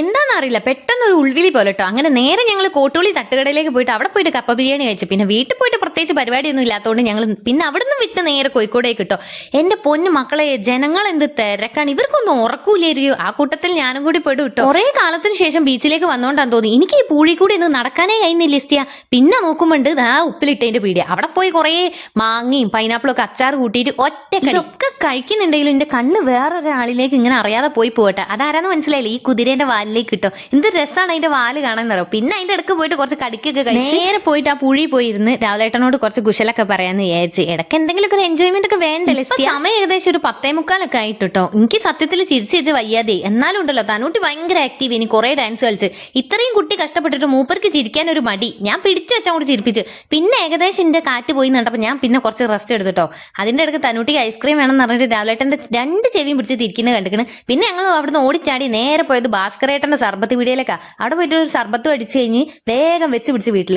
എന്താണെന്നറിയില്ല. പെട്ടെന്നൊരു ഉൾവിളി പോലെ കേട്ടോ അങ്ങനെ നേരെ ഞങ്ങൾ കോട്ടുള്ളി തട്ടുകടയിലേക്ക് പോയിട്ട് അവിടെ പോയിട്ട് കപ്പ ബിരിയാണി കഴിച്ചു. പിന്നെ വീട്ടിൽ പോയിട്ട് പ്രത്യേകിച്ച് പരിപാടിയൊന്നും ഇല്ലാത്തതുകൊണ്ട് ഞങ്ങൾ പിന്നെ അവിടുന്ന് വിട്ട് നേരെ കോഴിക്കോടേക്ക് കിട്ടോ എന്റെ പൊന്നു മക്കളെ ജനങ്ങൾ എന്ത് തിരക്കാണ്. ഇവർക്കൊന്നും ഉറക്കൂലായിരിക്കും ആ കൂട്ടത്തിൽ ഞാനും കൂടി പെടും കേട്ടോ കുറേ കാലത്തിന് ശേഷം ബീച്ചിലേക്ക് വന്നോണ്ടാന്ന് തോന്നി. എനിക്ക് ഈ പൂഴി കൂടി ഒന്ന് നടക്കാനേ കഴിഞ്ഞില്ല ഇസ്റ്റിയ പിന്നെ നോക്കുമ്പോണ്ട് ആ ഉപ്പിലിട്ടതിന്റെ പീടിയ. അവിടെ പോയി കുറേ മാങ്ങയും പൈനാപ്പിളും ഒക്കെ അച്ചാർ കൂട്ടിയിട്ട് ഒറ്റ ഇതൊക്കെ കഴിക്കുന്നുണ്ടെങ്കിലും എന്റെ കണ്ണ് വേറൊരാളിലേക്ക് ഇങ്ങനെ അറിയാതെ പോയി പോകട്ടെ അതാരാന്ന് മനസ്സിലായില്ല? ഈ കുതിരേന്റെ വാലിലേക്ക് കിട്ടും. എന്ത് രസമാണ് അതിന്റെ വാൽ കാണാൻ അറിയാം പിന്നെ അതിന്റെ ഇടയ്ക്ക് പോയിട്ട് കുറച്ച് കടിക്കൊക്കെ കഴിച്ചു നേരെ പോയിട്ട് ആ പുഴി പോയിരുന്ന് രാവിലേട്ടനോട് കുറച്ച് കുശലൊക്കെ പറയാന്ന് വിചാരിച്ച്. ഇടയ്ക്ക് എന്തെങ്കിലുമൊക്കെ ഒരു എൻജോയ്മെന്റ് ഒക്കെ വേണ്ടല്ലേ സമയം ഏകദേശം ഒരു പത്തേ മുക്കാലൊക്കെ ആയിട്ട് കേട്ടോ എനിക്ക് സത്യത്തിൽ ചിരിച്ച് ചിരിച്ച് വയ്യാതെ. എന്നാലും ഉണ്ടല്ലോ തനൂട്ടി ഭയങ്കര ആക്റ്റീവ് ഇനി കുറെ ഡാൻസ് കളിച്ച്. ഇത്രയും കുട്ടി കഷ്ടപ്പെട്ടിട്ട് മൂപ്പർക്ക് ചിരിക്കാൻ ഒരു മടി. ഞാൻ പിടിച്ചു വെച്ചാൽ കൂടി ചിരിപ്പിച്ച്. പിന്നെ ഏകദേശം എന്റെ കാറ്റ് പോയി കണ്ടപ്പോൾ ഞാൻ പിന്നെ കുറച്ച് റെസ്റ്റ് എടുത്തിട്ടോ. അതിന്റെ ഇടയ്ക്ക് തനൂട്ടിക്ക് ഐസ്ക്രീം വേണം എന്ന് പറഞ്ഞിട്ട് രാവിലേട്ടന്റെ രണ്ട് ചെവിയും പിടിച്ച് തിരിക്കുന്നത് കണ്ടിക്കണ്. പിന്നെ ഞങ്ങൾ അവിടുന്ന് ഓടിച്ചാടി നേരെ പോയത് ഭാസ്കരേട്ടന്റെ സർബത്ത് പിടിയിലേക്കാ അവിടെ പോയിട്ട് ഒരു സർബത്ത് അടിച്ചു കഴിഞ്ഞ് വേഗം വെച്ച് പിടിച്ച് വീട്ടിലേക്ക്